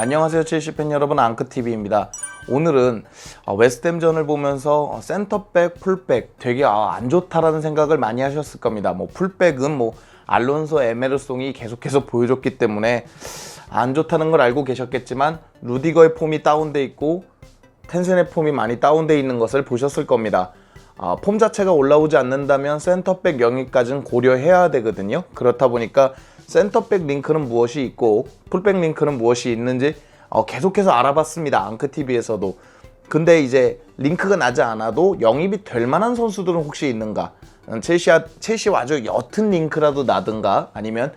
안녕하세요 첼시 팬 여러분. 앙크TV입니다. 오늘은 어, 웨스트햄전을 보면서 어, 센터백, 풀백 되게 아, 안 좋다라는 생각을 많이 하셨을 겁니다. 뭐 풀백은 뭐 알론소 에메르송이 계속해서 보여줬기 때문에 안 좋다는 걸 알고 계셨겠지만 루디거의 폼이 다운돼 있고 텐센의 폼이 많이 다운돼 있는 것을 보셨을 겁니다. 아, 폼 자체가 올라오지 않는다면 센터백 영입까지는 고려해야 되거든요. 그렇다 보니까 센터백 링크는 무엇이 있고 풀백 링크는 무엇이 있는지 어, 계속해서 알아봤습니다. 앙크TV에서도. 근데 이제 링크가 나지 않아도 영입이 될 만한 선수들은 혹시 있는가? 음, 첼시와, 첼시와 아주 옅은 링크라도 나든가 아니면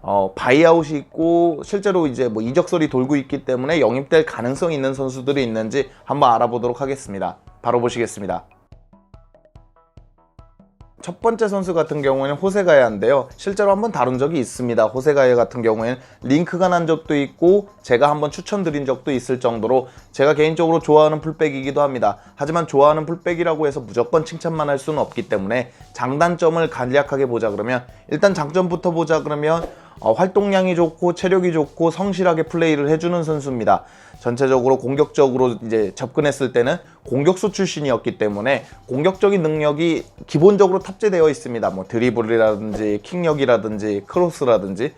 어, 바이아웃이 있고 실제로 이제 뭐 이적설이 돌고 있기 때문에 영입될 가능성이 있는 선수들이 있는지 한번 알아보도록 하겠습니다. 바로 보시겠습니다. 첫 번째 선수 같은 경우에는 호세가야인데요. 실제로 한번 다룬 적이 있습니다. 호세가야 같은 경우에는 링크가 난 적도 있고 제가 한번 추천드린 적도 있을 정도로 제가 개인적으로 좋아하는 풀백이기도 합니다. 하지만 좋아하는 풀백이라고 해서 무조건 칭찬만 할 수는 없기 때문에 장단점을 간략하게 보자 그러면 일단 장점부터 보자 그러면 어, 활동량이 좋고 체력이 좋고 성실하게 플레이를 해주는 선수입니다. 전체적으로 공격적으로 이제 접근했을 때는 공격수 출신이었기 때문에 공격적인 능력이 기본적으로 탑재되어 있습니다. 뭐 드리블이라든지 킥력이라든지 크로스라든지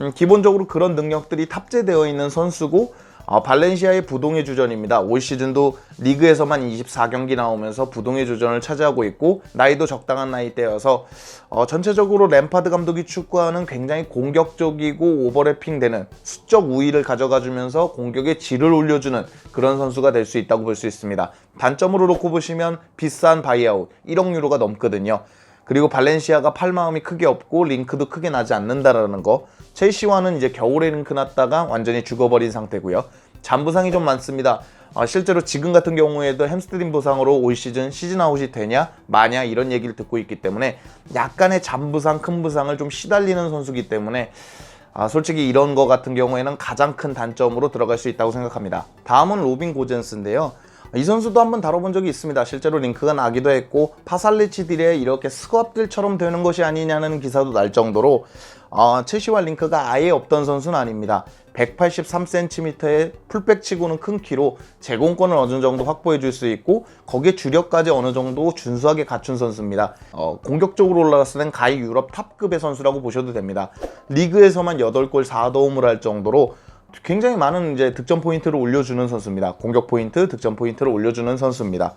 음, 기본적으로 그런 능력들이 탑재되어 있는 선수고 어, 발렌시아의 부동의 주전입니다. 올 시즌도 리그에서만 24경기 나오면서 부동의 주전을 차지하고 있고 나이도 적당한 나이대여서 어, 전체적으로 램파드 감독이 추구하는 굉장히 공격적이고 오버래핑 되는 수적 우위를 가져가주면서 공격의 질을 올려주는 그런 선수가 될 수 있다고 볼 수 있습니다. 단점으로 놓고 보시면 비싼 바이아웃 1억 유로가 넘거든요. 그리고 발렌시아가 팔 마음이 크게 없고 링크도 크게 나지 않는다라는 거. 첼시와는 이제 겨울에 링크 났다가 완전히 죽어버린 상태고요. 잔부상이 좀 많습니다. 어, 실제로 지금 같은 경우에도 햄스트링 부상으로 올 시즌 시즌 아웃이 되냐 마냐 이런 얘기를 듣고 있기 때문에 약간의 잔부상 큰 부상을 좀 시달리는 선수기 때문에 아, 솔직히 이런 거 같은 경우에는 가장 큰 단점으로 들어갈 수 있다고 생각합니다. 다음은 로빈 고젠스인데요. 이 선수도 한번 다뤄본 적이 있습니다. 실제로 링크가 나기도 했고 파살리치딜에 이렇게 스왑들처럼 되는 것이 아니냐는 기사도 날 정도로 어, 첼시와 링크가 아예 없던 선수는 아닙니다. 183cm의 풀백치고는 큰 키로 제공권을 어느 정도 확보해 줄 수 있고 거기에 주력까지 어느 정도 준수하게 갖춘 선수입니다. 어, 공격적으로 올라갔을 땐 가히 유럽 탑급의 선수라고 보셔도 됩니다. 리그에서만 8골 4도움을 할 정도로 굉장히 많은 이제 득점 포인트를 올려주는 선수입니다. 공격 포인트, 득점 포인트를 올려주는 선수입니다.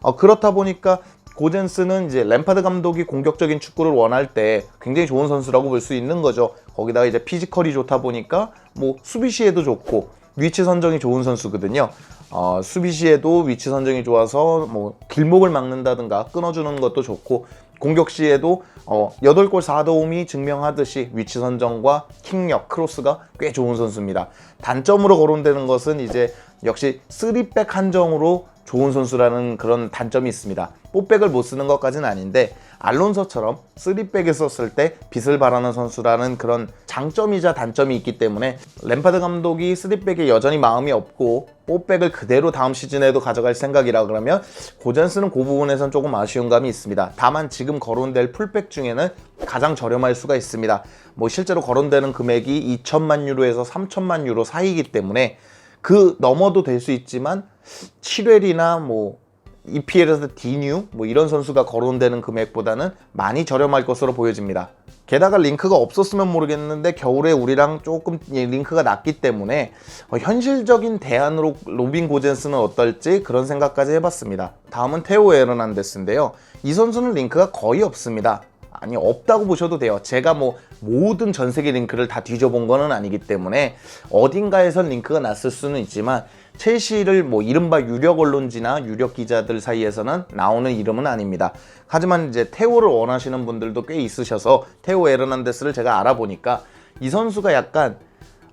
어, 그렇다 보니까 고젠스는 이제 램파드 감독이 공격적인 축구를 원할 때 굉장히 좋은 선수라고 볼 수 있는 거죠. 거기다가 이제 피지컬이 좋다 보니까 뭐 수비 시에도 좋고 위치 선정이 좋은 선수거든요. 어, 수비 시에도 위치 선정이 좋아서 뭐 길목을 막는다든가 끊어주는 것도 좋고 공격 시에도 어, 8골 4도움이 증명하듯이 위치 선정과 킥력, 크로스가 꽤 좋은 선수입니다. 단점으로 거론되는 것은 이제 역시 3백 한정으로 좋은 선수라는 그런 단점이 있습니다. 뽀백을 못 쓰는 것까지는 아닌데 알론소처럼 3백에 썼을 때 빛을 발하는 선수라는 그런 장점이자 단점이 있기 때문에 램파드 감독이 3백에 여전히 마음이 없고 뽀백을 그대로 다음 시즌에도 가져갈 생각이라 그러면 고젠스는 그 부분에선 조금 아쉬운 감이 있습니다. 다만 지금 거론될 풀백 중에는 가장 저렴할 수가 있습니다. 뭐 실제로 거론되는 금액이 2천만 유로에서 3천만 유로 사이이기 때문에 그 넘어도 될 수 있지만 7웰이나 뭐 EPL에서 디뉴 뭐 이런 선수가 거론되는 금액보다는 많이 저렴할 것으로 보여집니다. 게다가 링크가 없었으면 모르겠는데 겨울에 우리랑 조금 링크가 낮기 때문에 어, 현실적인 대안으로 로빈 고젠스는 어떨지 그런 생각까지 해봤습니다. 다음은 테오 에르난데스인데요. 이 선수는 링크가 거의 없습니다. 아니 없다고 보셔도 돼요. 제가 뭐 모든 전 세계 링크를 다 뒤져본 거는 아니기 때문에 어딘가에선 링크가 났을 수는 있지만 첼시를 뭐 이른바 유력 언론지나 유력 기자들 사이에서는 나오는 이름은 아닙니다. 하지만 이제 테오를 원하시는 분들도 꽤 있으셔서 테오 에르난데스를 제가 알아보니까 이 선수가 약간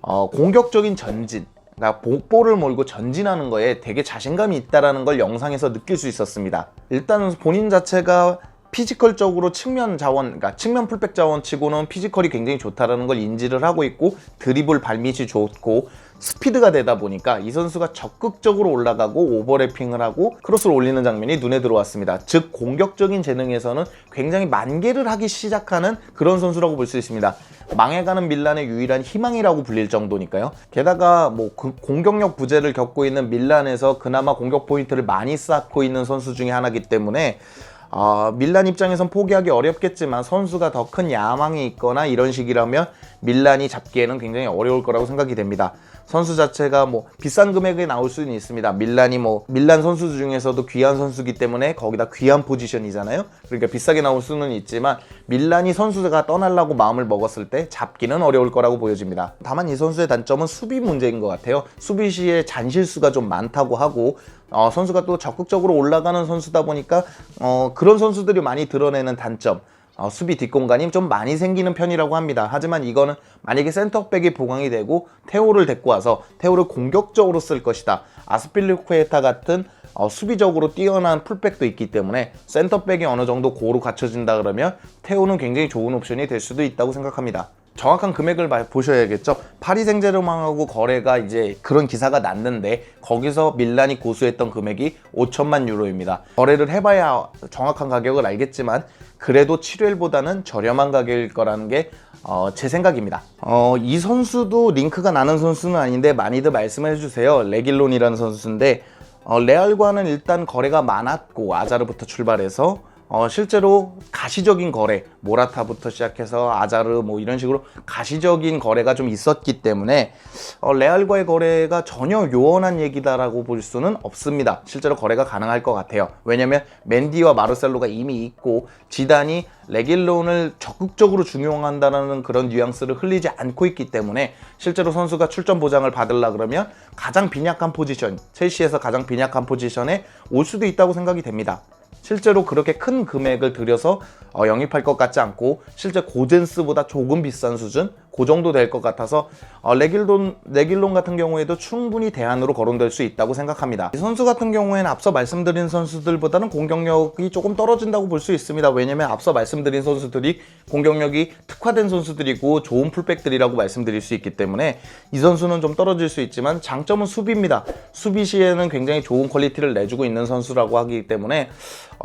어, 공격적인 전진 그러니까 복보를 몰고 전진하는 거에 되게 자신감이 있다라는 걸 영상에서 느낄 수 있었습니다. 일단은 본인 자체가 피지컬적으로 측면 자원, 그러니까 측면 풀백 자원치고는 피지컬이 굉장히 좋다라는 걸 인지를 하고 있고 드리블 발밑이 좋고 스피드가 되다 보니까 이 선수가 적극적으로 올라가고 오버래핑을 하고 크로스를 올리는 장면이 눈에 들어왔습니다. 즉 공격적인 재능에서는 굉장히 만개를 하기 시작하는 그런 선수라고 볼 수 있습니다. 망해가는 밀란의 유일한 희망이라고 불릴 정도니까요. 게다가 뭐 그 공격력 부재를 겪고 있는 밀란에서 그나마 공격 포인트를 많이 쌓고 있는 선수 중에 하나이기 때문에 아, 밀란 입장에선 포기하기 어렵겠지만 선수가 더 큰 야망이 있거나 이런 식이라면 밀란이 잡기에는 굉장히 어려울 거라고 생각이 됩니다. 선수 자체가 뭐 비싼 금액에 나올 수는 있습니다. 밀란이 뭐 밀란 선수 중에서도 귀한 선수기 때문에 거기다 귀한 포지션이잖아요. 그러니까 비싸게 나올 수는 있지만 밀란이 선수가 떠나려고 마음을 먹었을 때 잡기는 어려울 거라고 보여집니다. 다만 이 선수의 단점은 수비 문제인 것 같아요. 수비 시에 잔실수가 좀 많다고 하고 어, 선수가 또 적극적으로 올라가는 선수다 보니까 어, 그런 선수들이 많이 드러내는 단점. 어, 수비 뒷공간이 좀 많이 생기는 편이라고 합니다. 하지만 이거는 만약에 센터백이 보강이 되고 테오를 데리고 와서 테오를 공격적으로 쓸 것이다. 아스필리쿠에타 같은 어, 수비적으로 뛰어난 풀백도 있기 때문에 센터백이 어느 정도 고루 갖춰진다 그러면 테오는 굉장히 좋은 옵션이 될 수도 있다고 생각합니다. 정확한 금액을 봐- 보셔야겠죠. 파리 생제르맹하고 거래가 이제 그런 기사가 났는데 거기서 밀란이 고수했던 금액이 5천만 유로입니다. 거래를 해봐야 정확한 가격을 알겠지만 그래도 7웰보다는 저렴한 가격일 거라는 게 어, 제 생각입니다. 어, 이 선수도 링크가 나는 선수는 아닌데 많이들 말씀해 주세요. 레길론이라는 선수인데 어, 레알과는 일단 거래가 많았고 아자르부터 출발해서 어, 실제로 가시적인 거래, 모라타부터 시작해서 아자르 뭐 이런 식으로 가시적인 거래가 좀 있었기 때문에 어, 레알과의 거래가 전혀 요원한 얘기다라고 볼 수는 없습니다. 실제로 거래가 가능할 것 같아요. 왜냐면 맨디와 마르셀로가 이미 있고 지단이 레길론을 적극적으로 중용한다는 그런 뉘앙스를 흘리지 않고 있기 때문에 실제로 선수가 출전 보장을 받으려 그러면 가장 빈약한 포지션, 첼시에서 가장 빈약한 포지션에 올 수도 있다고 생각이 됩니다. 실제로 그렇게 큰 금액을 들여서 어, 영입할 것 같지 않고 실제 고젠스보다 조금 비싼 수준 그 정도 될 것 같아서 어, 레길론 레길론 같은 경우에도 충분히 대안으로 거론될 수 있다고 생각합니다. 이 선수 같은 경우에는 앞서 말씀드린 선수들보다는 공격력이 조금 떨어진다고 볼 수 있습니다. 왜냐면 앞서 말씀드린 선수들이 공격력이 특화된 선수들이고 좋은 풀백들이라고 말씀드릴 수 있기 때문에 이 선수는 좀 떨어질 수 있지만 장점은 수비입니다. 수비 시에는 굉장히 좋은 퀄리티를 내주고 있는 선수라고 하기 때문에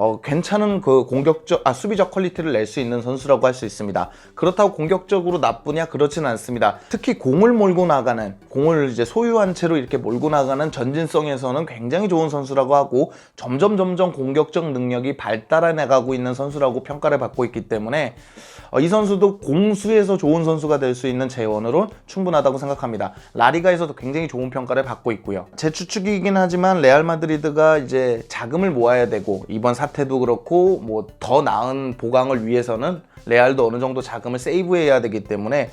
어, 괜찮은 그 공격적 아 수비적 퀄리티를 낼 수 있는 선수라고 할 수 있습니다. 그렇다고 공격적으로 나쁘냐 그렇지는 않습니다. 특히 공을 몰고 나가는 공을 이제 소유한 채로 이렇게 몰고 나가는 전진성에서는 굉장히 좋은 선수라고 하고 점점 점점 공격적 능력이 발달해 나가고 있는 선수라고 평가를 받고 있기 때문에 어, 이 선수도 공수에서 좋은 선수가 될 수 있는 재원으로 충분하다고 생각합니다. 라리가에서도 굉장히 좋은 평가를 받고 있고요. 제 추측이긴 하지만 레알 마드리드가 이제 자금을 모아야 되고 이번 사태도 그렇고 뭐 더 나은 보강을 위해서는 레알도 어느 정도 자금을 세이브해야 되기 때문에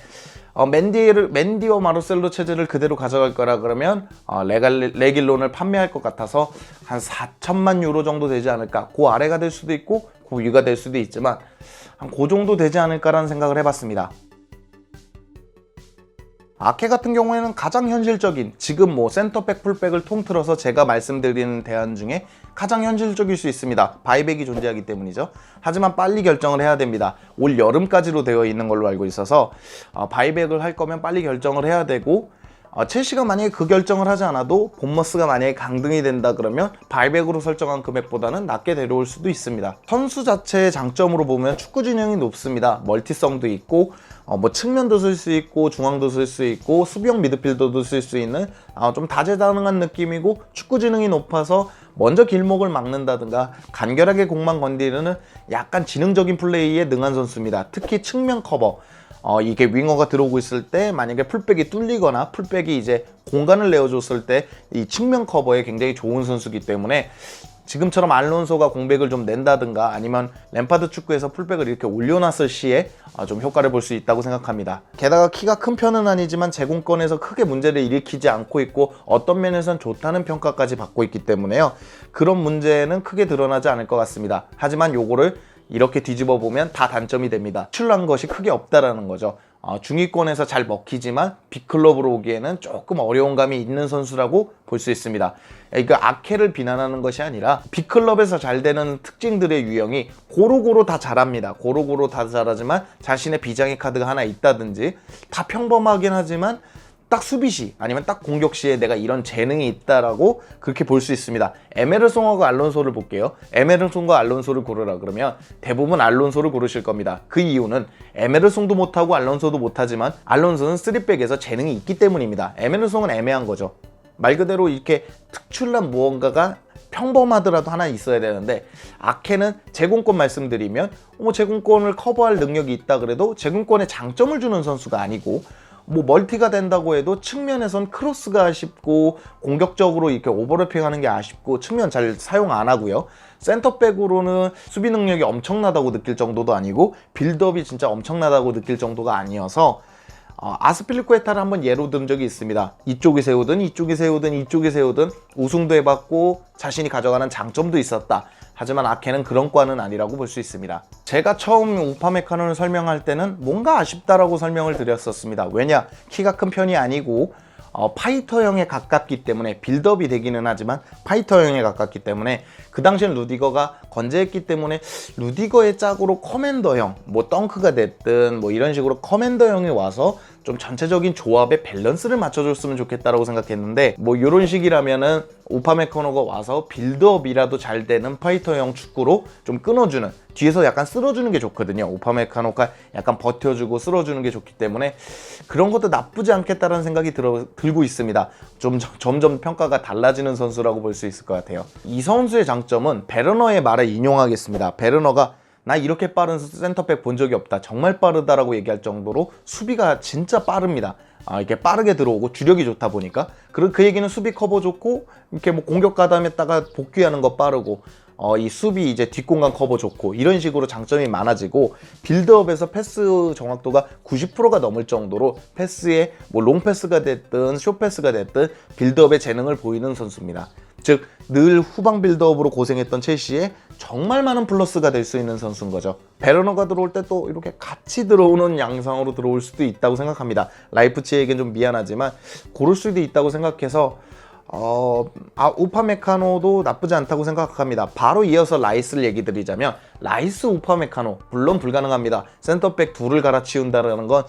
어, 맨디를 맨디와 마르셀로 체제를 그대로 가져갈 거라 그러면 어, 레갈, 레길론을 판매할 것 같아서 한 4천만 유로 정도 되지 않을까. 그 아래가 될 수도 있고 그 위가 될 수도 있지만 한 그 정도 되지 않을까라는 생각을 해봤습니다. 아케 같은 경우에는 가장 현실적인 지금 뭐 센터백 풀백을 통틀어서 제가 말씀드리는 대안 중에 가장 현실적일 수 있습니다. 바이백이 존재하기 때문이죠. 하지만 빨리 결정을 해야 됩니다. 올 여름까지로 되어 있는 걸로 알고 있어서 어, 바이백을 할 거면 빨리 결정을 해야 되고 어, 첼시가 만약에 그 결정을 하지 않아도 본머스가 만약에 강등이 된다 그러면 바이백으로 설정한 금액보다는 낮게 데려올 수도 있습니다. 선수 자체의 장점으로 보면 축구 진영이 높습니다. 멀티성도 있고 어, 뭐 측면도 쓸 수 있고 중앙도 쓸 수 있고 수비형 미드필더도 쓸 수 있는 어, 좀 다재다능한 느낌이고 축구 지능이 높아서 먼저 길목을 막는다든가 간결하게 공만 건드리는 약간 지능적인 플레이에 능한 선수입니다. 특히 측면 커버 어, 이게 윙어가 들어오고 있을 때 만약에 풀백이 뚫리거나 풀백이 이제 공간을 내어줬을 때 이 측면 커버에 굉장히 좋은 선수기 때문에 지금처럼 알론소가 공백을 좀 낸다든가 아니면 램파드 축구에서 풀백을 이렇게 올려놨을 시에 어, 좀 효과를 볼 수 있다고 생각합니다. 게다가 키가 큰 편은 아니지만 제공권에서 크게 문제를 일으키지 않고 있고 어떤 면에선 좋다는 평가까지 받고 있기 때문에요. 그런 문제는 크게 드러나지 않을 것 같습니다. 하지만 요거를 이렇게 뒤집어 보면 다 단점이 됩니다. 출한 것이 크게 없다라는 거죠. 어, 중위권에서 잘 먹히지만 빅클럽으로 오기에는 조금 어려운 감이 있는 선수라고 볼 수 있습니다. 이거 아케를 비난하는 것이 아니라 빅클럽에서 잘 되는 특징들의 유형이 고루고루 다 잘합니다. 고루고루 다 잘하지만 자신의 비장의 카드가 하나 있다든지 다 평범하긴 하지만 딱 수비시 아니면 딱 공격시에 내가 이런 재능이 있다라고 그렇게 볼 수 있습니다. 에메르송하고 알론소를 볼게요. 에메르송과 알론소를 고르라 그러면 대부분 알론소를 고르실 겁니다. 그 이유는 에메르송도 못하고 알론소도 못하지만 알론소는 3백에서 재능이 있기 때문입니다. 에메르송은 애매한 거죠. 말 그대로 이렇게 특출난 무언가가 평범하더라도 하나 있어야 되는데 아케는 제공권 말씀드리면 뭐 제공권을 커버할 능력이 있다 그래도 제공권에 장점을 주는 선수가 아니고 뭐 멀티가 된다고 해도 측면에선 크로스가 아쉽고 공격적으로 이렇게 오버래핑하는 게 아쉽고 측면 잘 사용 안 하고요. 센터백으로는 수비 능력이 엄청나다고 느낄 정도도 아니고 빌드업이 진짜 엄청나다고 느낄 정도가 아니어서 어, 아스필리쿠에타를 한번 예로 든 적이 있습니다. 이쪽이 세우든 이쪽이 세우든 이쪽이 세우든 우승도 해봤고 자신이 가져가는 장점도 있었다. 하지만 아케는 그런 과는 아니라고 볼 수 있습니다. 제가 처음 우파 메카노를 설명할 때는 뭔가 아쉽다라고 설명을 드렸었습니다. 왜냐 키가 큰 편이 아니고 어, 파이터형에 가깝기 때문에 빌드업이 되기는 하지만 파이터형에 가깝기 때문에 그 당시엔 루디거가 건재했기 때문에 루디거의 짝으로 커맨더형 뭐 덩크가 됐든 뭐 이런 식으로 커맨더형이 와서 좀 전체적인 조합의 밸런스를 맞춰줬으면 좋겠다라고 생각했는데 뭐 이런 식이라면은 오파메카노가 와서 빌드업이라도 잘 되는 파이터형 축구로 좀 끊어주는 뒤에서 약간 쓸어주는 게 좋거든요. 오파메카노가 약간 버텨주고 쓸어주는 게 좋기 때문에 그런 것도 나쁘지 않겠다라는 생각이 들어, 들고 있습니다. 좀 점- 점점 평가가 달라지는 선수라고 볼 수 있을 것 같아요. 이 선수의 장점은 베르너의 말을 인용하겠습니다. 베르너가 나 이렇게 빠른 센터백 본 적이 없다. 정말 빠르다라고 얘기할 정도로 수비가 진짜 빠릅니다. 아, 이렇게 빠르게 들어오고 주력이 좋다 보니까. 그, 그 얘기는 수비 커버 좋고, 이렇게 뭐 공격 가담했다가 복귀하는 거 빠르고, 어, 이 수비 이제 뒷공간 커버 좋고, 이런 식으로 장점이 많아지고, 빌드업에서 패스 정확도가 90%가 넘을 정도로 패스에 뭐 롱패스가 됐든, 쇼패스가 됐든, 빌드업의 재능을 보이는 선수입니다. 즉 늘 후방 빌드업으로 고생했던 첼시에 정말 많은 플러스가 될 수 있는 선수인 거죠. 베르너가 들어올 때 또 이렇게 같이 들어오는 양상으로 들어올 수도 있다고 생각합니다. 라이프치에겐 좀 미안하지만 고를 수도 있다고 생각해서 어, 아, 우파메카노도 나쁘지 않다고 생각합니다. 바로 이어서 라이스를 얘기 드리자면 라이스 우파메카노 물론 불가능합니다. 센터백 둘을 갈아치운다는 건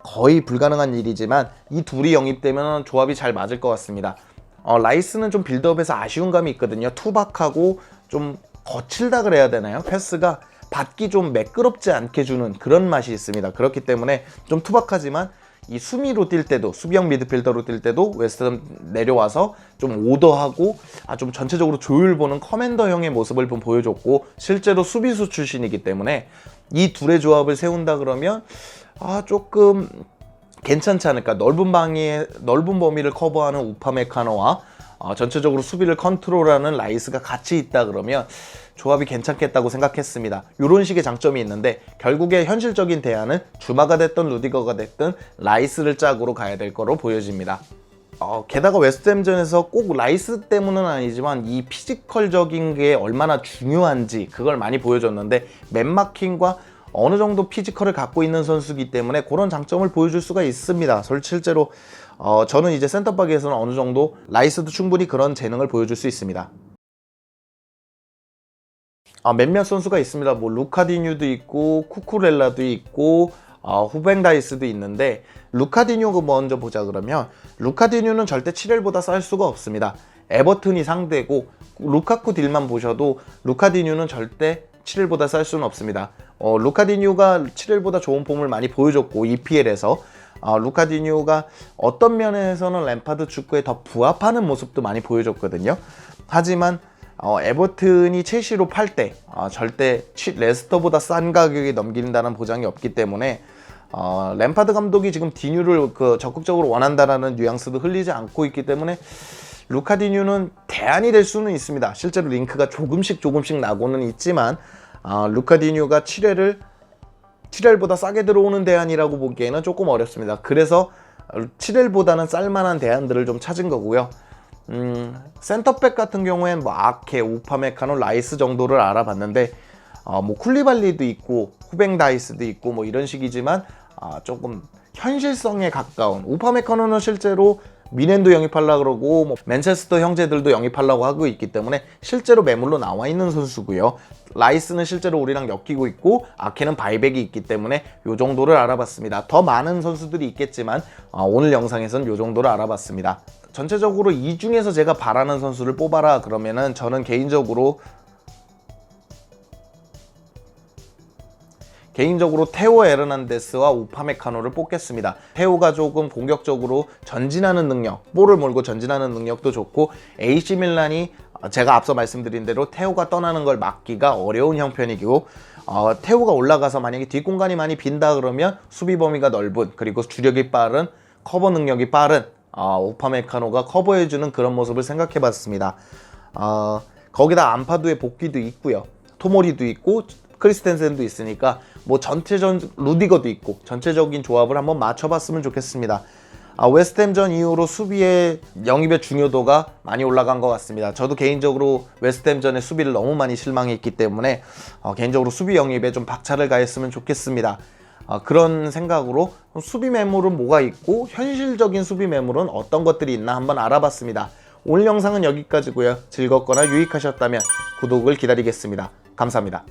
거의 불가능한 일이지만 이 둘이 영입되면 조합이 잘 맞을 것 같습니다. 어, 라이스는 좀 빌드업에서 아쉬운 감이 있거든요. 투박하고 좀 거칠다 그래야 되나요? 패스가 받기 좀 매끄럽지 않게 주는 그런 맛이 있습니다. 그렇기 때문에 좀 투박하지만 이 수미로 뛸 때도 수비형 미드필더로 뛸 때도 웨스트햄 내려와서 좀 오더하고 아 좀 전체적으로 조율 보는 커맨더형의 모습을 좀 보여줬고 실제로 수비수 출신이기 때문에 이 둘의 조합을 세운다 그러면 아 조금 괜찮지 않을까? 넓은 방에 넓은 범위를 커버하는 우파메카노와 어, 전체적으로 수비를 컨트롤하는 라이스가 같이 있다 그러면 조합이 괜찮겠다고 생각했습니다. 이런 식의 장점이 있는데 결국에 현실적인 대안은 주마가 됐던 루디거가 됐든 라이스를 짝으로 가야 될 거로 보여집니다. 어, 게다가 웨스트햄전에서 꼭 라이스 때문은 아니지만 이 피지컬적인 게 얼마나 중요한지 그걸 많이 보여줬는데 맨마킹과 어느 정도 피지컬을 갖고 있는 선수기 때문에 그런 장점을 보여줄 수가 있습니다. 솔- 실제로 어, 저는 이제 센터백에서는 어느 정도 라이스도 충분히 그런 재능을 보여줄 수 있습니다. 아, 몇몇 선수가 있습니다. 뭐 루카디뉴도 있고 쿠쿠렐라도 있고 어, 후벤다이스도 있는데 루카디뉴 먼저 보자 그러면 루카디뉴는 절대 7일보다 쌀 수가 없습니다. 에버튼이 상대고 루카쿠 딜만 보셔도 루카디뉴는 절대 7일보다 쌀 수는 없습니다. 어, 루카디뉴가 7일보다 좋은 폼을 많이 보여줬고 EPL에서 어, 루카 디뉴가 어떤 면에서는 램파드 축구에 더 부합하는 모습도 많이 보여줬거든요. 하지만 어, 에버튼이 첼시로 팔때 어, 절대 치- 레스터보다 싼 가격에 넘긴다는 보장이 없기 때문에 어, 램파드 감독이 지금 디뉴를 그 적극적으로 원한다라는 뉘앙스도 흘리지 않고 있기 때문에 루카 디뉴는 대안이 될 수는 있습니다. 실제로 링크가 조금씩 조금씩 나고는 있지만 어, 루카 디뉴가 7회를 7회보다 싸게 들어오는 대안이라고 보기에는 조금 어렵습니다. 그래서 7회보다는 쌀만한 대안들을 좀 찾은 거고요. 음, 센터백 같은 경우엔 뭐 아케, 우파메카노, 라이스 정도를 알아봤는데 어, 뭐 쿨리발리도 있고 후뱅다이스도 있고 뭐 이런 식이지만 아, 조금 현실성에 가까운 우파메카노는 실제로 미넨도 영입하려 그러고 뭐 맨체스터 형제들도 영입하려고 하고 있기 때문에 실제로 매물로 나와 있는 선수고요. 라이스는 실제로 우리랑 엮이고 있고 아케는 바이백이 있기 때문에 요 정도를 알아봤습니다. 더 많은 선수들이 있겠지만 어, 오늘 영상에서는 요 정도를 알아봤습니다. 전체적으로 이 중에서 제가 바라는 선수를 뽑아라 그러면은 저는 개인적으로 개인적으로 테오 에르난데스와 우파메카노를 뽑겠습니다. 테오가 조금 공격적으로 전진하는 능력, 볼을 몰고 전진하는 능력도 좋고 AC 밀란이 제가 앞서 말씀드린 대로 테오가 떠나는 걸 막기가 어려운 형편이고 어, 테오가 올라가서 만약에 뒷공간이 많이 빈다 그러면 수비 범위가 넓은 그리고 주력이 빠른 커버 능력이 빠른 어, 우파메카노가 커버해주는 그런 모습을 생각해봤습니다. 어, 거기다 안파두의 복귀도 있고요. 토모리도 있고 크리스텐센도 있으니까 뭐 전체적 루디거도 있고 전체적인 조합을 한번 맞춰봤으면 좋겠습니다. 아, 웨스트햄전 이후로 수비의 영입의 중요도가 많이 올라간 것 같습니다. 저도 개인적으로 웨스트햄전의 수비를 너무 많이 실망했기 때문에 어, 개인적으로 수비 영입에 좀 박차를 가했으면 좋겠습니다. 아, 그런 생각으로 수비 매물은 뭐가 있고 현실적인 수비 매물은 어떤 것들이 있나 한번 알아봤습니다. 오늘 영상은 여기까지고요. 즐겁거나 유익하셨다면 구독을 기다리겠습니다. 감사합니다.